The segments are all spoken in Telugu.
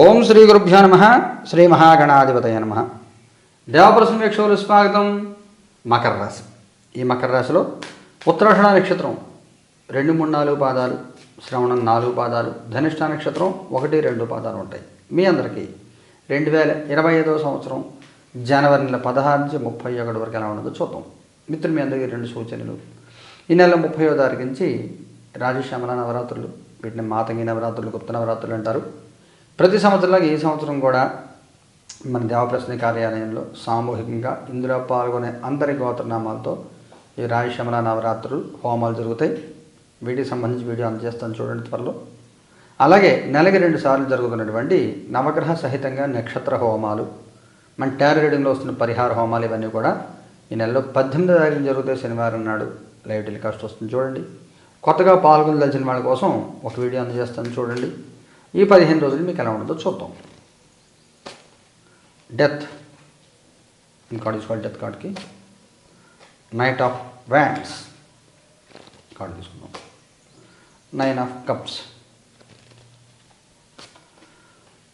ఓం శ్రీ గురుభ్యో నమ శ్రీ మహాగణాధిపతయ నమ. దేవప్రసం వీక్షకులు స్వాగతం. మకర రాశి. ఈ మకర రాశిలో ఉత్తరాషణ నక్షత్రం రెండు మూడు నాలుగు పాదాలు శ్రవణం నాలుగు పాదాలు ధనిష్ట నక్షత్రం ఒకటి రెండు పాదాలు ఉంటాయి. మీ అందరికీ రెండు వేల ఇరవై ఐదవ సంవత్సరం జనవరి నెల పదహారు నుంచి ముప్పై ఒకటి వరకు ఎలా ఉండదో చూద్దాం. మిత్రులు మీ అందరికీ రెండు సూచనలు. ఈ నెల ముప్పై తారీఖు నుంచి రాజశ్యామల నవరాత్రులు వీటిని మాతంగి నవరాత్రులు గుప్త నవరాత్రులు అంటారు. ప్రతి సంవత్సరంలాగా ఈ సంవత్సరం కూడా మన దేవప్రశ్న కార్యాలయంలో సామూహికంగా ఇందులో పాల్గొనే అందరి గోత్రనామాలతో ఈ రాయశమల నవరాత్రులు హోమాలు జరుగుతాయి. వీటికి సంబంధించి వీడియో అందజేస్తాను చూడండి త్వరలో. అలాగే నెలకి రెండు సార్లు జరుగుతున్నటువంటి నవగ్రహ సహితంగా నక్షత్ర హోమాలు మన టార్ రీడింగ్లో వస్తున్న పరిహార హోమాలు ఇవన్నీ కూడా ఈ నెలలో పద్దెనిమిదో తారీఖు జరుగుతాయి. శనివారం నాడు లైవ్ టెలికాస్ట్ వస్తుంది చూడండి. కొత్తగా పాల్గొనదలిచిన వాళ్ళ కోసం ఒక వీడియో అందజేస్తాను చూడండి. ఈ పదిహేను రోజులు మీకు ఎలా ఉండదో చూద్దాం. డెత్ ఈ తీసుకోవాలి డెత్ కార్డ్కి నైట్ ఆఫ్ వ్యాండ్స్ కార్డు తీసుకుందాం. Nine of cups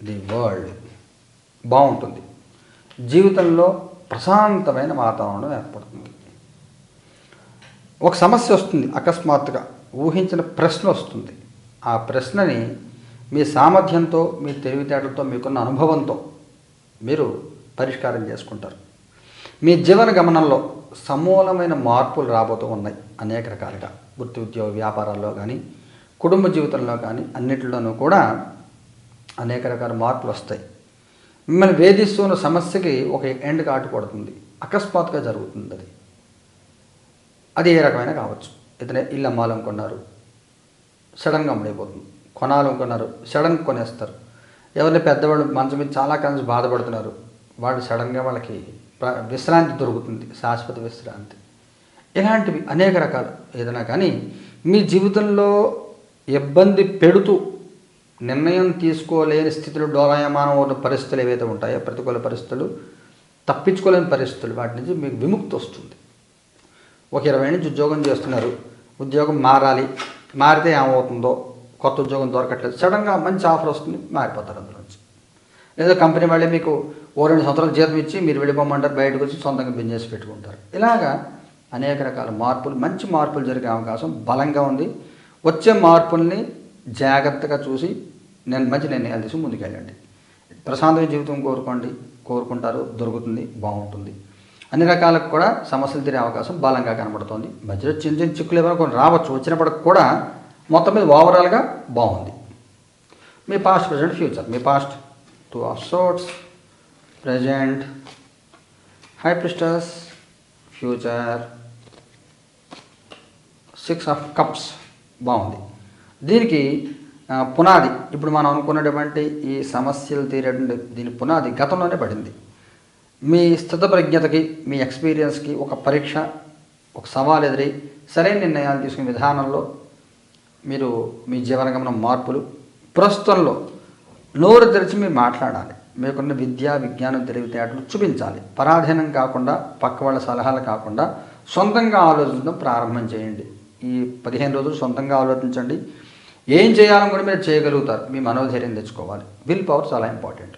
the world బాగుంటుంది. జీవితంలో ప్రశాంతమైన వాతావరణం ఏర్పడుతుంది. ఒక సమస్య వస్తుంది అకస్మాత్తుగా. ఊహించిన ప్రశ్న వస్తుంది. ఆ ప్రశ్నని మీ సామర్థ్యంతో మీ తెలివితేటలతో మీకున్న అనుభవంతో మీరు పరిష్కారం చేసుకుంటారు. మీ జీవన గమనంలో సమూలమైన మార్పులు రాబోతూ ఉన్నాయి అనేక రకాలుగా. వృత్తి ఉద్యోగ వ్యాపారాల్లో కానీ కుటుంబ జీవితంలో కానీ అన్నింటిలోనూ కూడా అనేక రకాల మార్పులు వస్తాయి. మిమ్మల్ని వేధిస్తున్న సమస్యకి ఒక ఎండ్ కాటు పడుతుంది అకస్మాత్తుగా జరుగుతుంది అది. అది ఏ రకమైన కావచ్చు. ఇతనే ఇల్లు అమ్మాలనుకున్నారు. సడన్గా అమ్ముడైపోతుంది కొనాలనుకున్నారు సడన్ కొనేస్తారు. ఎవరిని పెద్దవాళ్ళు మంచం మీద చాలా కాలం బాధపడుతున్నారు. వాళ్ళు సడన్గా వాళ్ళకి విశ్రాంతి దొరుకుతుంది. శాశ్వత విశ్రాంతి. ఇలాంటివి అనేక రకాలు. ఏదైనా కానీ మీ జీవితంలో ఇబ్బంది పెడుతూ నిర్ణయం తీసుకోలేని స్థితిలో డోలాయమానం ఉన్న పరిస్థితులు ఏవైతే ఉంటాయో ప్రతికూల పరిస్థితులు తప్పించుకోలేని పరిస్థితులు వాటి నుంచి మీకు విముక్తి వస్తుంది. ఒక ఇరవై నుంచి ఉద్యోగం చేస్తున్నారు. ఉద్యోగం మారాలి. మారితే ఏమవుతుందో కొత్త ఉద్యోగం దొరకట్లేదు. సడన్గా మంచి ఆఫర్ వస్తుంది మారిపోతారు అందులో నుంచి లేదా కంపెనీ వాళ్ళే మీకు ఓ రెండు సంవత్సరాలు జీతం ఇచ్చి మీరు వెళ్ళిపోమంటారు బయటకు వచ్చి సొంతంగా బిజినెస్ పెట్టుకుంటారు. ఇలాగా అనేక రకాల మార్పులు మంచి మార్పులు జరిగే అవకాశం బలంగా ఉంది. వచ్చే మార్పుల్ని జాగ్రత్తగా చూసి నేను మంచి నిర్ణయాలు తీసి ముందుకెళ్ళండి. ప్రశాంతమైన జీవితం కోరుకోండి కోరుకుంటారు దొరుకుతుంది బాగుంటుంది. అన్ని రకాలకు కూడా సమస్యలు తీరే అవకాశం బలంగా కనబడుతోంది. మధ్యలో చిన్న చిన్న చిక్కులు ఏమైనా కొన్ని రావచ్చు వచ్చినప్పటికి కూడా మొత్తం మీద ఓవరాల్గా బాగుంది. మీ past present future me past two of swords present high priestess future six of cups బాగుంది. దీనికి పునాది. ఇప్పుడు మనం అనుకున్నటువంటి ఈ సమస్యలు తీరేటువంటి దీని పునాది గతంలోనే పడింది. మీ స్థితప్రజ్ఞతకి మీ ఎక్స్పీరియన్స్కి ఒక పరీక్ష ఒక సవాల్ ఎదురై సరైన నిర్ణయాలు తీసుకునే విధానంలో మీరు మీ జీవనగమన మార్పులు ప్రస్తుతంలో నోరు తెరిచి మీరు మాట్లాడాలి. మీకున్న విద్య విజ్ఞానం తెలివితేటలు చూపించాలి. పరాధీనం కాకుండా పక్క వాళ్ళ సలహాలు కాకుండా సొంతంగా ఆలోచించడం ప్రారంభం చేయండి. ఈ పదిహేను రోజులు సొంతంగా ఆలోచించండి. ఏం చేయాలని కూడా మీరు చేయగలుగుతారు. మీ మనోధైర్యం తెచ్చుకోవాలి. విల్ పవర్ చాలా ఇంపార్టెంట్.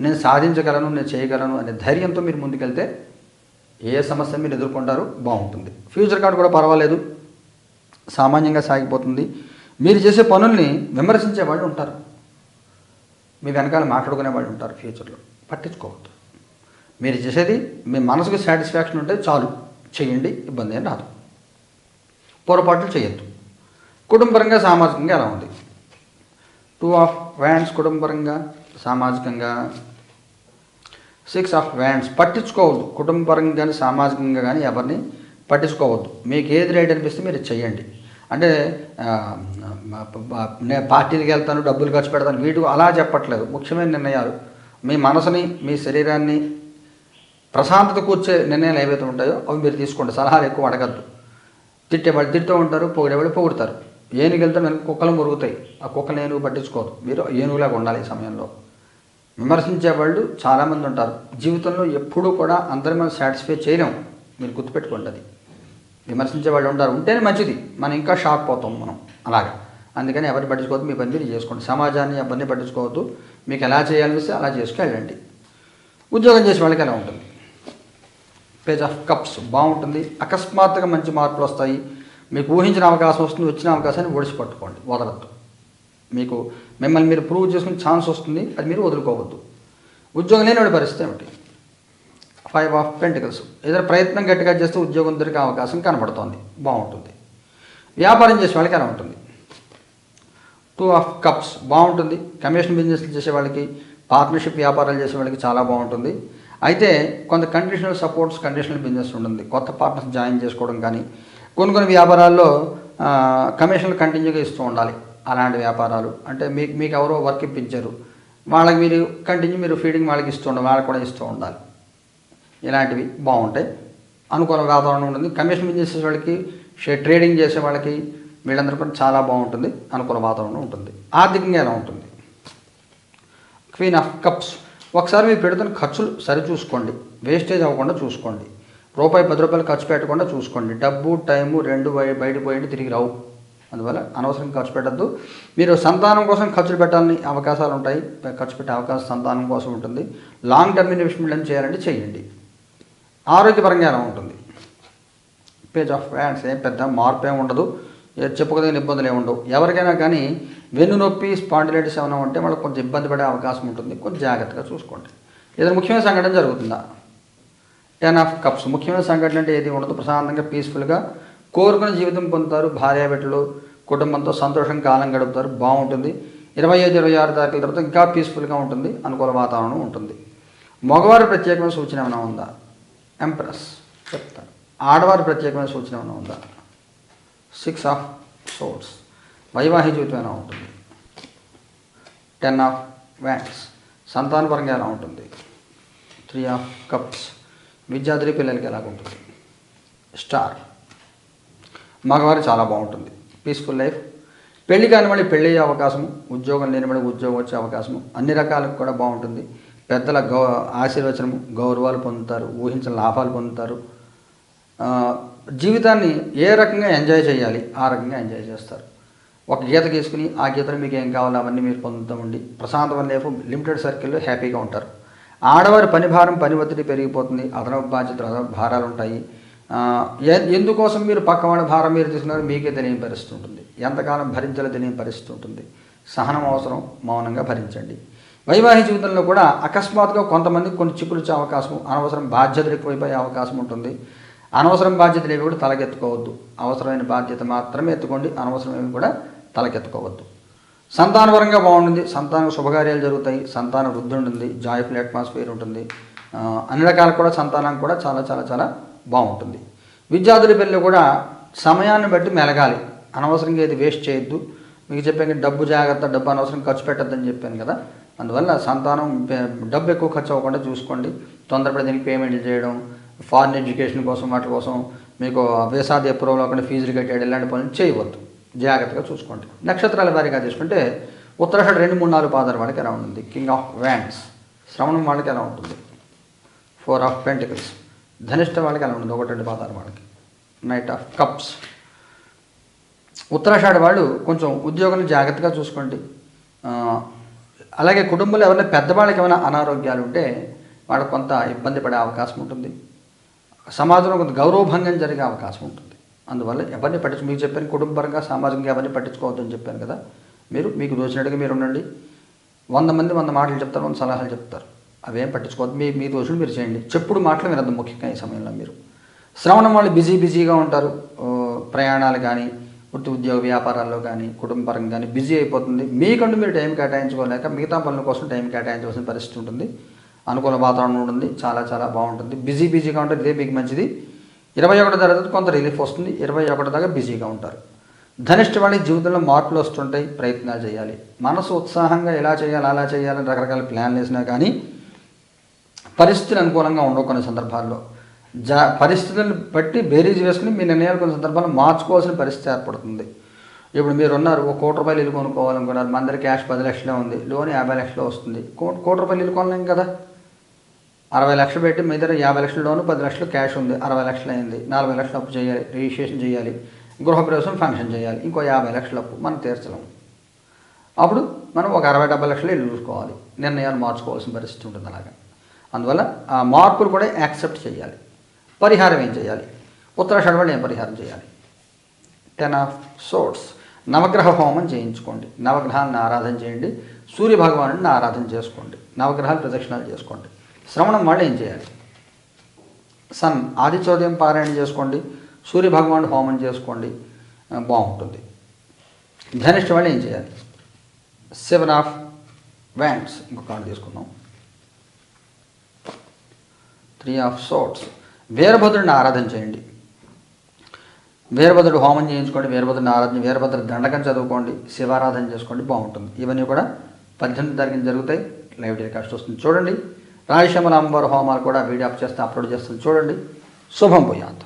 నేను సాధించగలను నేను చేయగలను అనే ధైర్యంతో మీరు ముందుకెళ్తే ఏ సమస్య మీరు ఎదుర్కొంటారు బాగుంటుంది. ఫ్యూచర్ కార్డు కూడా పర్వాలేదు. సామాన్యంగా సాగిపోతుంది. మీరు చేసే పనుల్ని విమర్శించే వాళ్ళు ఉంటారు. మీ వెనకాల మాట్లాడుకునే వాళ్ళు ఉంటారు ఫ్యూచర్లో పట్టించుకోవద్దు. మీరు చేసేది మీ మనసుకు సాటిస్ఫాక్షన్ ఉంటే చాలు. చేయండి ఇబ్బంది ఏం రాదు. పొరపాట్లు చేయొద్దు. కుటుంబపరంగా సామాజికంగా ఎలా ఉంది? టూ ఆఫ్ వ్యాండ్స్ కుటుంబపరంగా సామాజికంగా. సిక్స్ ఆఫ్ వ్యాండ్స్ పట్టించుకోవద్దు. కుటుంబపరంగా కానీ సామాజికంగా కానీ ఎవరిని పట్టించుకోవద్దు. మీకు ఏది రైట్ అనిపిస్తే మీరు చెయ్యండి. అంటే నేను పార్టీలకు వెళ్తాను డబ్బులు ఖర్చు పెడతాను వీటికి అలా చెప్పట్లేదు. ముఖ్యమైన నిర్ణయాలు. మీ మనసుని మీ శరీరాన్ని ప్రశాంతత కూర్చే నిర్ణయాలు ఏవైతే ఉంటాయో అవి మీరు తీసుకోండి. సలహాలు ఎక్కువ అడగద్దు. తిట్టేవాళ్ళు తిడుతూ ఉంటారు పొగిడేవాళ్ళు పొగుడతారు. ఏనుగు వెళ్తే వెనక కుక్కలు మురుగుతాయి. ఆ కుక్కలు ఏనుగు పట్టించుకోదు మీరు ఏనుగులాగా ఉండాలి ఈ సమయంలో. విమర్శించే వాళ్ళు చాలామంది ఉంటారు. జీవితంలో ఎప్పుడూ కూడా అందరి మనం సాటిస్ఫై చేయలేము మీరు గుర్తుపెట్టుకోండి అది. విమర్శించే వాళ్ళు ఉంటారు. ఉంటేనే మంచిది. మనం ఇంకా షాక్ పోతాం మనం. అలాగా. అందుకని ఎవరిని పట్టించుకోవద్దు మీ పని మీరు చేసుకోండి. సమాజాన్ని ఎవరిని పట్టించుకోవద్దు. మీకు ఎలా చేయాలనిపిస్తే అలా చేసుకెళ్ళండి ఉద్యోగం చేసే వాళ్ళకి ఎలా ఉంటుంది? పేజ్ ఆఫ్ కప్స్ బాగుంటుంది. అకస్మాత్తుగా మంచి మార్పులు వస్తాయి. మీకు ఊహించిన అవకాశం వస్తుంది వచ్చిన అవకాశాన్ని ఒడిసి పట్టుకోండి వదలద్దు. మీకు మిమ్మల్ని మీరు ప్రూవ్ చేసుకునే ఛాన్స్ వస్తుంది. అది మీరు వదులుకోవద్దు. ఉద్యోగం లేనివాడి పరిస్థితి ఏమిటి? ఫైవ్ ఆఫ్ పెంటికల్స్ ఏదైనా ప్రయత్నం గట్టిగా చేస్తే ఉద్యోగం దొరికే అవకాశం కనబడుతోంది. బాగుంటుంది. వ్యాపారం చేసే వాళ్ళకి ఎలా ఉంటుంది. టూ ఆఫ్ కప్స్ బాగుంటుంది. కమిషన్ బిజినెస్లు చేసే వాళ్ళకి పార్ట్నర్షిప్ వ్యాపారాలు చేసే వాళ్ళకి చాలా బాగుంటుంది. అయితే కొంత కండిషనల్ సపోర్ట్స్ కండిషనల్ బిజినెస్ ఉంటుంది. కొత్త పార్ట్నర్స్ జాయిన్ చేసుకోవడం కానీ కొన్ని కొన్ని వ్యాపారాల్లో కమిషన్లు కంటిన్యూగా ఇస్తూ ఉండాలి. అలాంటి వ్యాపారాలు. అంటే మీకు మీకు ఎవరో వర్క్ ఇప్పించారు. వాళ్ళకి మీరు కంటిన్యూ మీరు ఫీడింగ్ వాళ్ళకి ఇస్తూ ఉండాలి వాళ్ళకి కూడా ఇస్తూ ఉండాలి. ఇలాంటివి బాగుంటాయి. అనుకూల వాతావరణం ఉంటుంది. కమిషన్ బిజినెస్ చేసే వాళ్ళకి షేర్ ట్రేడింగ్ చేసే వాళ్ళకి వీళ్ళందరూ కూడా చాలా బాగుంటుంది. అనుకూల వాతావరణం ఉంటుంది. ఆర్థికంగా ఎలా ఉంటుంది? క్వీన్ ఆఫ్ కప్స్ ఒకసారి మీరు పెడుతున్న ఖర్చులు సరి చూసుకోండి వేస్టేజ్ అవ్వకుండా చూసుకోండి. రూపాయి పది రూపాయలు ఖర్చు పెట్టకుండా చూసుకోండి. డబ్బు టైము రెండు బయ బయట పోయింది తిరిగి రావు. అందువల్ల అనవసరం ఖర్చు పెట్టద్దు. మీరు సంతానం కోసం ఖర్చులు పెట్టాలని అవకాశాలు ఉంటాయి. ఖర్చు పెట్టే అవకాశం సంతానం కోసం ఉంటుంది. లాంగ్ టర్మ్ ఇన్వెస్ట్మెంట్ చేయాలంటే చేయండి. ఆరోగ్యపరంగా ఎలా ఉంటుంది. పేజ్ ఆఫ్ హ్యాండ్స్ ఏం పెద్ద మార్పు ఏమి ఉండదు. చెప్పుకోదగిన ఇబ్బందులు ఏమి ఉండవు. ఎవరికైనా కానీ వెన్ను నొప్పి స్పాండిలైటిస్ ఏమైనా ఉంటే వాళ్ళకి కొంచెం ఇబ్బంది పడే అవకాశం ఉంటుంది. కొంచెం జాగ్రత్తగా చూసుకోండి. ఏదైనా ముఖ్యమైన సంఘటన జరుగుతుందా? టెన్ ఆఫ్ కప్స్ ముఖ్యమైన సంఘటన అంటే ఏది ఉండదు. ప్రశాంతంగా పీస్ఫుల్గా కోరుకున్న జీవితం పొందుతారు. భార్య బిడ్డలు కుటుంబంతో సంతోషంగా కాలం గడుపుతారు. బాగుంటుంది. ఇరవై ఐదు ఇరవై ఆరు తారీఖుల తర్వాత ఇంకా పీస్ఫుల్గా ఉంటుంది. అనుకూల వాతావరణం ఉంటుంది. మగవారి ప్రత్యేకమైన సూచన ఏమైనా ఉందా? ఎంప్రెస్ చెప్తాను ఆడవారి ప్రత్యేకమైన సూచన ఏమైనా ఉందా? సిక్స్ ఆఫ్ సోర్స్ వైవాహిక జీవితం ఎలా ఉంటుంది? టెన్ ఆఫ్ వ్యాక్స్ సంతానపరంగా ఎలా ఉంటుంది? త్రీ ఆఫ్ కప్స్ విద్యార్థి పిల్లలకి ఎలా ఉంటుంది? స్టార్ మగవారు చాలా బాగుంటుంది. పీస్ఫుల్ లైఫ్ పెళ్ళి కాని మళ్ళీ పెళ్ళి అవకాశము ఉద్యోగం లేని ఉద్యోగం వచ్చే అవకాశము అన్ని రకాలకు కూడా బాగుంటుంది. పెద్దల గౌ ఆశీర్వచనము గౌరవాలు పొందుతారు ఊహించిన లాభాలు పొందుతారు. జీవితాన్ని ఏ రకంగా ఎంజాయ్ చేయాలి ఆ రకంగా ఎంజాయ్ చేస్తారు. ఒక గీత గీసుకుని ఆ గీతలో మీకు ఏం కావాలో అవన్నీ మీరు పొందుతామండి. ప్రశాంతమైన లైఫ్ లిమిటెడ్ సర్కిల్లో హ్యాపీగా ఉంటారు. ఆడవారి పని భారం పని ఒత్తిడి పెరిగిపోతుంది అదనపు బాధ్యతలు అదనపు భారాలు ఉంటాయి. ఎందుకోసం మీరు పక్కవాడి భారం మీరు తీసుకున్నారో మీకే తెలియని పరిస్థితి ఉంటుంది. ఎంతకాలం భరించాలో తెలియని పరిస్థితి ఉంటుంది. సహనం అవసరం మౌనంగా భరించండి. వైవాహిక జీవితంలో కూడా అకస్మాత్తుగా కొంతమంది కొన్ని చిక్కులు వచ్చే అవకాశం అనవసరం బాధ్యతలు ఎక్కువైపోయే అవకాశం ఉంటుంది. అనవసరం బాధ్యతలు ఏవి కూడా తలకెత్తుకోవద్దు. అవసరమైన బాధ్యత మాత్రమే ఎత్తుకోండి అనవసరమైనవి కూడా తలకెత్తుకోవద్దు. సంతానపరంగా బాగుంటుంది. సంతాన శుభకార్యాలు జరుగుతాయి. సంతాన వృద్ధి ఉంటుంది. జాయ్ఫుల్ అట్మాస్ఫియర్ ఉంటుంది. అన్ని రకాల కూడా సంతానం కూడా చాలా చాలా చాలా బాగుంటుంది. విద్యార్థుల పెళ్ళి కూడా సమయాన్ని బట్టి మెలగాలి. అనవసరంగా ఏది వేస్ట్ చేయొద్దు. మీకు చెప్పాను డబ్బు జాగ్రత్త డబ్బు అనవసరం ఖర్చు పెట్టద్దని చెప్పాను కదా. అందువల్ల సంతానం డబ్బు ఎక్కువ ఖర్చు అవ్వకుండా చూసుకోండి. తొందరపడి దీనికి పేమెంట్లు చేయడం ఫారిన్ ఎడ్యుకేషన్ కోసం వాటి కోసం మీకు వేసాది అప్రూవల్ అక్కడ ఫీజులు కట్టేయడం ఇలాంటి పనులు చేయవద్దు. జాగ్రత్తగా చూసుకోండి. నక్షత్రాల వారిగా తీసుకుంటే ఉత్తరాషాఢ రెండు మూడు నాలుగు పాదాల వాళ్ళకి ఎలా ఉంటుంది? కింగ్ ఆఫ్ వ్యాండ్స్ శ్రవణం వాళ్ళకి ఎలా ఉంటుంది? ఫోర్ ఆఫ్ పెంటికల్స్ ధనిష్ట వాళ్ళకి ఎలా ఉంటుంది? ఒకటి రెండు పాదాల వాళ్ళకి నైట్ ఆఫ్ కప్స్ ఉత్తరాషాఢ వాళ్ళు కొంచెం ఉద్యోగాన్ని జాగ్రత్తగా చూసుకోండి. అలాగే కుటుంబంలో ఎవరైనా పెద్దవాళ్ళకి ఏమైనా అనారోగ్యాలు ఉంటే వాళ్ళకు కొంత ఇబ్బంది పడే అవకాశం ఉంటుంది. సమాజంలో కొంత గౌరవభంగం జరిగే అవకాశం ఉంటుంది. అందువల్ల ఎవరిని పట్టించు మీకు చెప్పాను కుటుంబపరంగా సామాజికంగా ఎవరిని పట్టించుకోవద్దని చెప్పాను కదా. మీరు మీకు దోచినట్టుగా మీరు ఉండండి. వంద మంది వంద మాటలు చెప్తారు వంద సలహాలు చెప్తారు. అవేం పట్టించుకోవద్దు. మీ మీ దోషులు మీరు చేయండి. చెప్పుడు మాటలు వినద్దు ముఖ్యంగా ఈ సమయంలో మీరు. శ్రవణం వాళ్ళు బిజీ బిజీగా ఉంటారు. ప్రయాణాలు కానీ వృత్తి ఉద్యోగ వ్యాపారాల్లో కానీ కుటుంబపరంగా కానీ బిజీ అయిపోతుంది. మీకంటూ మీరు టైం కేటాయించుకోలేక మిగతా పనుల కోసం టైం కేటాయించవలసిన పరిస్థితి ఉంటుంది. అనుకూల వాతావరణం ఉంటుంది. చాలా చాలా బాగుంటుంది. బిజీ బిజీగా ఉంటుంది ఇదే మీకు మంచిది. ఇరవై ఒకటి తర్వాత కొంత రిలీఫ్ వస్తుంది. ఇరవై ఒకటి దాకా బిజీగా ఉంటారు. ధనిష్ట వాళ్ళ జీవితంలో మార్పులు వస్తుంటాయి. ప్రయత్నాలు చేయాలి. మనసు ఉత్సాహంగా ఎలా చేయాలి అలా చేయాలని రకరకాల ప్లాన్లు వేసినా కానీ పరిస్థితులు అనుకూలంగా ఉండవు కొన్ని సందర్భాల్లో. జా పరిస్థితులను బట్టి బేరీజ్ వేసుకుని మీ నిర్ణయాలు కొన్ని సందర్భాల్లో మార్చుకోవాల్సిన పరిస్థితి ఏర్పడుతుంది. ఇప్పుడు మీరు ఉన్నారు ఒక కోటి రూపాయలు ఇల్లు కొనుక్కోవాలనుకున్నారు మన దగ్గర క్యాష్ పది లక్షలే ఉంది లోన్ యాభై లక్షలు వస్తుంది. కోటి కోటి రూపాయలు ఇల్లు కొనలేం కదా. అరవై లక్షలు పెట్టి మీ దగ్గర యాభై లక్షల లోను పది లక్షలు క్యాష్ ఉంది అరవై లక్షలు అయింది నలభై లక్షలు అప్పు చేయాలి రిజిస్ట్రేషన్ చేయాలి గృహప్రవేశం ఫంక్షన్ చేయాలి ఇంకో యాభై లక్షల అప్పు మనం తీర్చలేము అప్పుడు మనం ఒక అరవై డెబ్బై లక్షలు ఇల్లు చూసుకోవాలి నిర్ణయాలు మార్చుకోవాల్సిన పరిస్థితి ఉంటుంది అలాగా. అందువల్ల ఆ మార్పులు కూడా యాక్సెప్ట్ చేయాలి. పరిహారం ఏం చేయాలి? ఉత్తరాషాఢ వాళ్ళు ఏం పరిహారం చేయాలి? టెన్ ఆఫ్ సోర్ట్స్ నవగ్రహ హోమం చేయించుకోండి. నవగ్రహాలను ఆరాధన చేయండి. సూర్య భగవానుడిని ఆరాధన చేసుకోండి. నవగ్రహాలు ప్రదక్షిణాలు చేసుకోండి. శ్రవణం వాళ్ళు ఏం చేయాలి? సన్ ఆదిత్యోదయం పారాయణ చేసుకోండి. సూర్య భగవానుడు హోమం చేసుకోండి. బాగుంటుంది. ధనిష్ట వాళ్ళు ఏం చేయాలి? సెవెన్ ఆఫ్ వ్యాండ్స్ ఇంకొక కార్డు తీసుకుందాం. త్రీ ఆఫ్ సోట్స్ వీరభద్రుడిని ఆరాధన చేయండి. వీరభద్రుడు హోమం చేయించుకోండి వీరభద్రుడిని ఆరాధన వీరభద్ర దండకం చదువుకోండి శివారాధన చేసుకోండి బాగుంటుంది. ఇవన్నీ కూడా పద్దెనిమిది తారీఖున జరుగుతాయి. లైవ్ టెలికాస్ట్ వస్తుంది. చూడండి. రాయశమల అమ్మవారి హోమాలు కూడా వీడియో అప్ చేస్తే అప్లోడ్ చేస్తుంది చూడండి. శుభం పోయాంత